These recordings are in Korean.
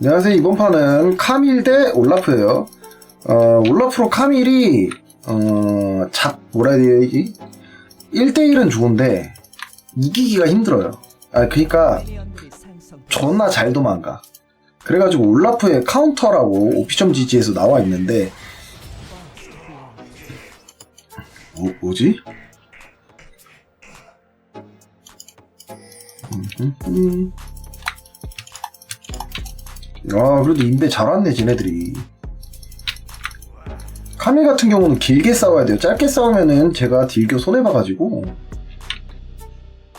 안녕하세요. 이번 판은 카밀 대 올라프예요. 어, 올라프로 카밀이 어, 잡 뭐라 해야 이게? 1대1은 좋은데 이기기가 힘들어요. 아, 그니까 존나 잘 도망가. 그래가지고 올라프의 카운터라고 오피점 지지에서 나와 있는데 뭐, 뭐지? 음, 음. 아, 그래도 인베 잘 왔네, 쟤네들이. 카밀 같은 경우는 길게 싸워야 돼요. 짧게 싸우면은 제가 딜교 손해봐가지고.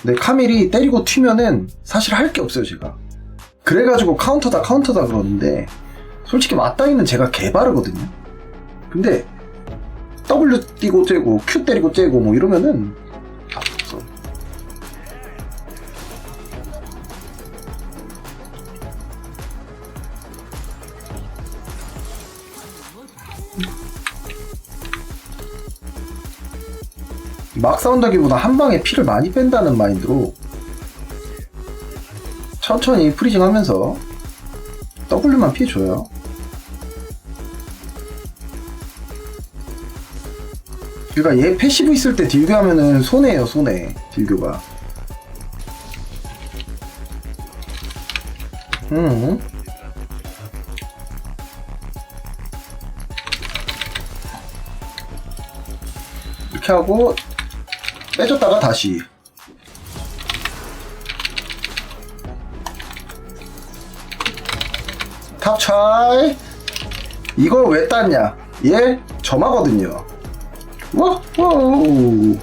근데 카밀이 때리고 튀면은 사실 할 게 없어요, 제가. 그래가지고 카운터다, 카운터다 그러는데, 솔직히 맞다이는 제가 개바르거든요. 근데, W 뛰고 째고, Q 때리고 째고, 뭐 이러면은, 막 싸운다기보다 한 방에 피를 많이 뺀다는 마인드로 천천히 프리징 하면서 W만 피해줘요. 그러니까 얘 패시브 있을 때 딜교 하면은 손해예요, 손해. 딜교가. 음. 이렇게 하고 빼줬다가 다시. 탑차이. 이거 왜 땄냐? 얘 점하거든요. 와우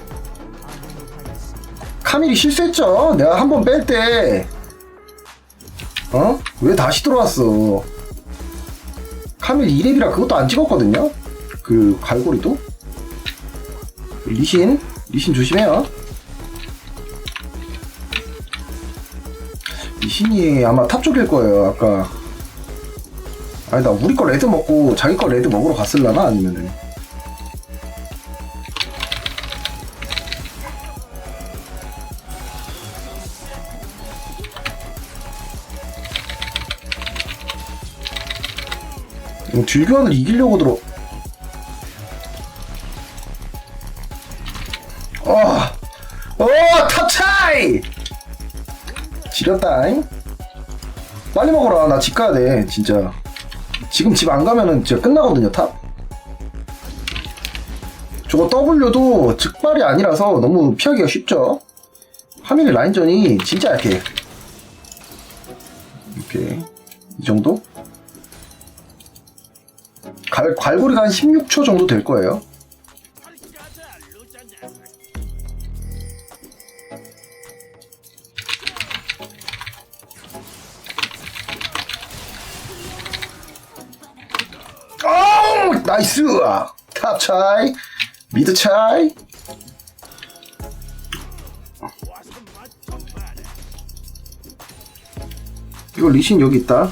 카밀이 실수했죠? 내가 한 번 뺄 때. 어? 왜 다시 들어왔어? 카밀 2렙이라 그것도 안 찍었거든요? 그 갈고리도? 리신 리신 조심해요. 리신이 아마 탑 쪽일 거예요 아까. 아니 나 우리 거 레드 먹고 자기 거 레드 먹으러 갔을라나 아니면은. 이거 딜교환을 이기려고 들어 어, 지렸다잉? 빨리 먹어라. 나 집 가야 돼, 진짜. 지금 집 안 가면은 진짜 끝나거든요, 탑. 저거 W도 즉발이 아니라서 너무 피하기가 쉽죠? 하밀 라인전이 진짜 약해. 이렇게. 이 정도? 갈, 갈고리가 한 16초 정도 될 거예요. 나이스! 탑 차이, 미드 차이. 이거 리신 여기 있다.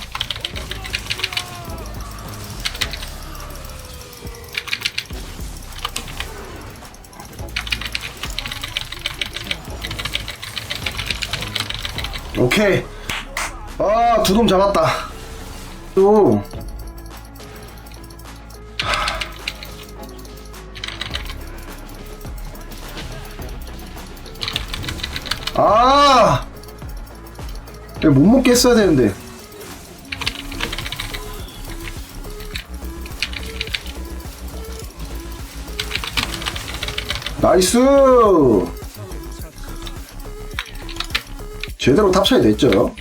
오케이. 아, 두 놈 잡았다. 또. 아! 못 먹게 했어야 되는데. 나이스! 제대로 탑차이 됐죠?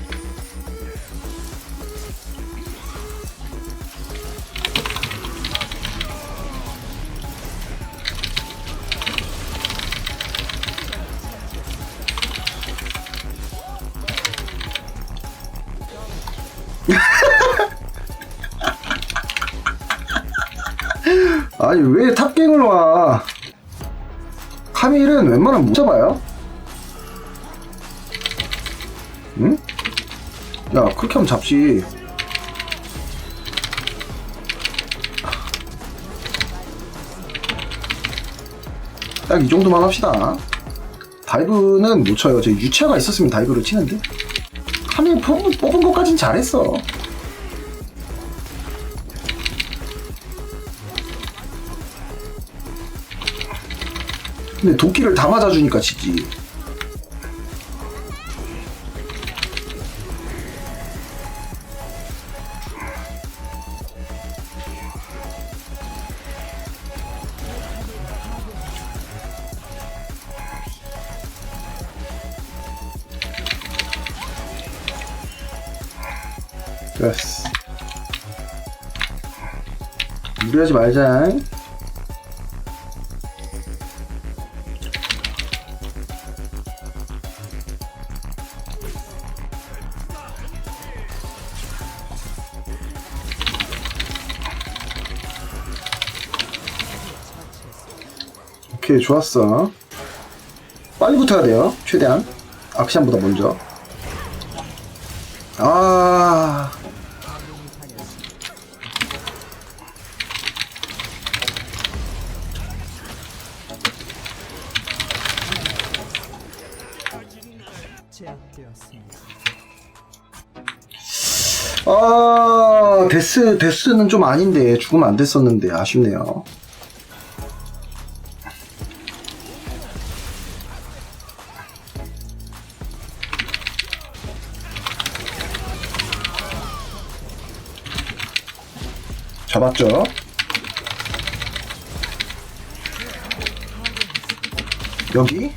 아니 왜 탑갱을 와? 카밀은 웬만하면 못 잡아요? 응? 야 그렇게 하면 잡지. 딱 이 정도만 합시다. 다이브는 못 쳐요. 제 유체가 있었으면 다이브를 치는데. 카밀 뽑은 것까진 잘했어 근데 도끼를 다 맞아주니까 지지. 됐어. 무리하지 말자. 오케이, 좋았어. 빨리 붙어야 돼요, 최대한. 악시안보다 먼저. 아. 아, 데스, 데스는 좀 아닌데, 죽으면 안 됐었는데, 아쉽네요. 잡았죠? 여기?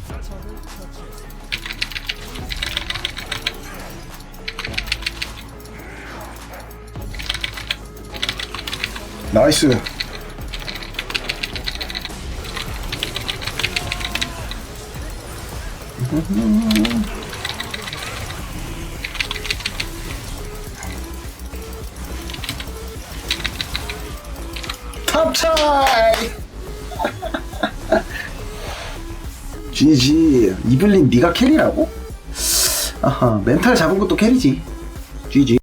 나이스. 탑차이! GG. 이블린 네가 캐리라고? 아하, 멘탈 잡은 것도 캐리지. GG.